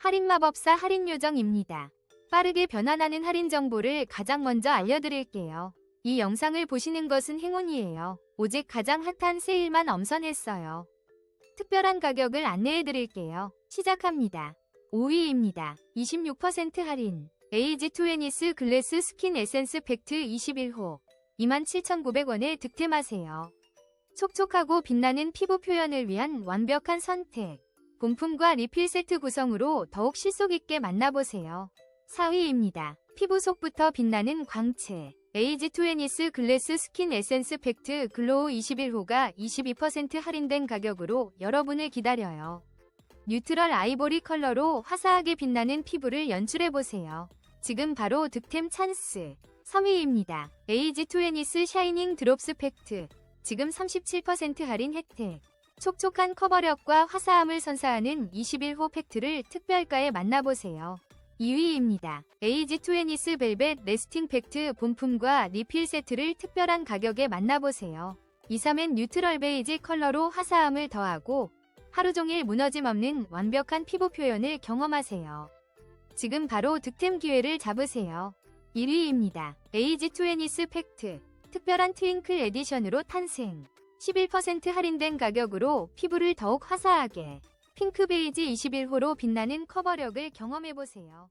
할인 마법사 할인 요정입니다. 빠르게 변환하는 할인 정보를 가장 먼저 알려드릴게요. 이 영상을 보시는 것은 행운이에요. 오직 가장 핫한 세일만 엄선했어요. 특별한 가격을 안내해드릴게요. 시작합니다. 5위입니다. 26% 할인. 에이지 투애니스 글래스 스킨 에센스 팩트 21호. 27,900원에 득템하세요. 촉촉하고 빛나는 피부 표현을 위한 완벽한 선택. 본품과 리필 세트 구성으로 더욱 실속 있게 만나보세요. 4위입니다. 피부 속부터 빛나는 광채. 에이지 투애니스 글래스 스킨 에센스 팩트 글로우 21호가 22% 할인된 가격으로 여러분을 기다려요. 뉴트럴 아이보리 컬러로 화사하게 빛나는 피부를 연출해보세요. 지금 바로 득템 찬스. 3위입니다. 에이지 투애니스 샤이닝 드롭스 팩트. 지금 37% 할인 혜택. 촉촉한 커버력과 화사함을 선사하는 21호 팩트를 특별가에 만나보세요. 2위입니다. 에이지 투애니스 벨벳 레스팅 팩트 본품과 리필 세트를 특별한 가격에 만나보세요. 2, 3엔 뉴트럴 베이지 컬러로 화사함을 더하고 하루 종일 무너짐 없는 완벽한 피부 표현을 경험하세요. 지금 바로 득템 기회를 잡으세요. 1위입니다. 에이지 투애니스 팩트 특별한 트윙클 에디션으로 탄생 11% 할인된 가격으로 피부를 더욱 화사하게 핑크 베이지 21호로 빛나는 커버력을 경험해보세요.